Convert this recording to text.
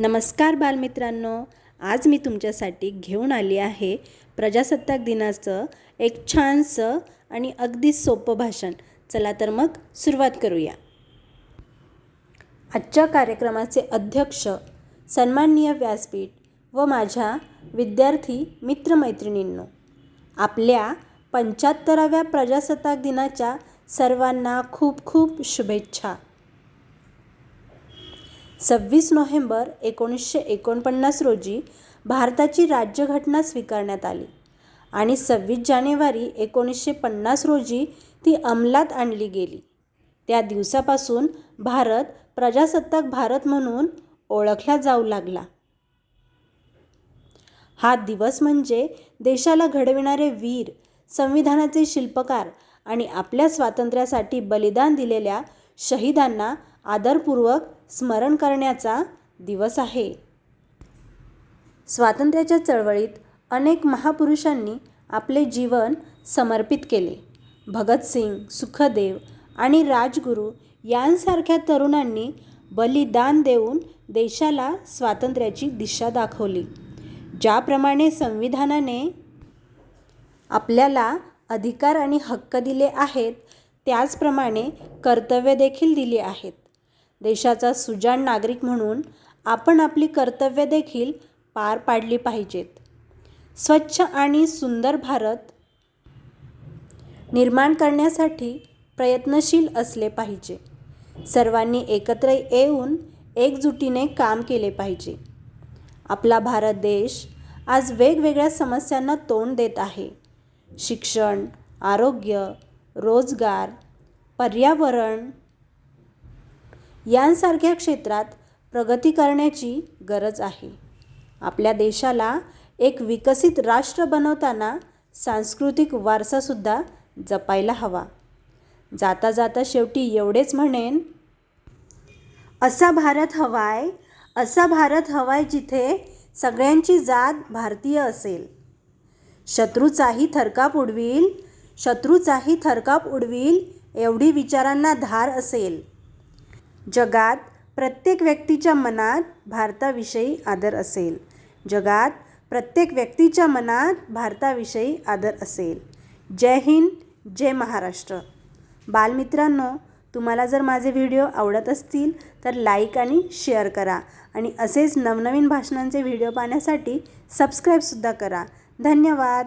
नमस्कार बालमित्रांनो आज मी तुमच्यासाठी घेऊन आली आहे प्रजासत्ताक दिनाचं एक छानसं आणि अगदी सोपं भाषण. चला तर मग सुरुवात करूया. आजच्या कार्यक्रमाचे अध्यक्ष सन्माननीय व्यासपीठ व माझ्या विद्यार्थी मित्रमैत्रिणींनो आपल्या पंच्याहत्तराव्या प्रजासत्ताक दिनाच्या सर्वांना खूप खूप शुभेच्छा. सव्वीस नोव्हेंबर एकोणीसशे एकोणपन्नास रोजी भारताची राज्यघटना स्वीकारण्यात आली आणि सव्वीस जानेवारी एकोणीसशे पन्नास रोजी ती अंमलात आणली गेली. त्या दिवसापासून भारत प्रजासत्ताक भारत म्हणून ओळखला जाऊ लागला. हा दिवस म्हणजे देशाला घडविणारे वीर संविधानाचे शिल्पकार आणि आपल्या स्वातंत्र्यासाठी बलिदान दिलेल्या शहीदांना आदरपूर्वक स्मरण करण्याचा दिवस आहे. स्वातंत्र्याच्या चळवळीत अनेक महापुरुषांनी आपले जीवन समर्पित केले. भगतसिंग सुखदेव आणि राजगुरू यांसारख्या तरुणांनी बलिदान देऊन देशाला स्वातंत्र्याची दिशा दाखवली. ज्याप्रमाणे संविधानाने आपल्याला अधिकार आणि हक्क दिले आहेत त्याचप्रमाणे कर्तव्य देखील दिली आहेत. देशाचा सुजाण नागरिक म्हणून आपण आपली कर्तव्य देखील पार पाडली पाहिजेत. स्वच्छ आणि सुंदर भारत निर्माण करण्यासाठी प्रयत्नशील असले पाहिजे. सर्वांनी एकत्र येऊन एकजुटीने काम केले पाहिजे. आपला भारत देश आज वेगवेगळ्या समस्यांना तोंड देत आहे. शिक्षण आरोग्य रोजगार पर्यावरण यांसारख्या क्षेत्रात प्रगती करण्याची गरज आहे. आपल्या देशाला एक विकसित राष्ट्र बनवताना सांस्कृतिक वारसासुद्धा जपायला हवा. जाता जाता शेवटी एवढेच म्हणेन असा भारत हवाय असा भारत हवाय जिथे सगळ्यांची जात भारतीय असेल. शत्रूचाही थरकाप उडवील शत्रूचाही थरकाप उडवील एवढी विचारांना धार असेल. जगात प्रत्येक व्यक्तीच्या मनात भारताविषयी आदर असेल. जगात प्रत्येक व्यक्तीच्या मनात भारताविषयी आदर असेल. जय हिंद जय महाराष्ट्र. बालमित्रांनो तुम्हाला जर माझे व्हिडिओ आवडत असतील तर लाईक आणि शेअर करा आणि असेच नवनवीन भाषणांचे व्हिडिओ पाहण्यासाठी सबस्क्राईबसुद्धा करा. धन्यवाद.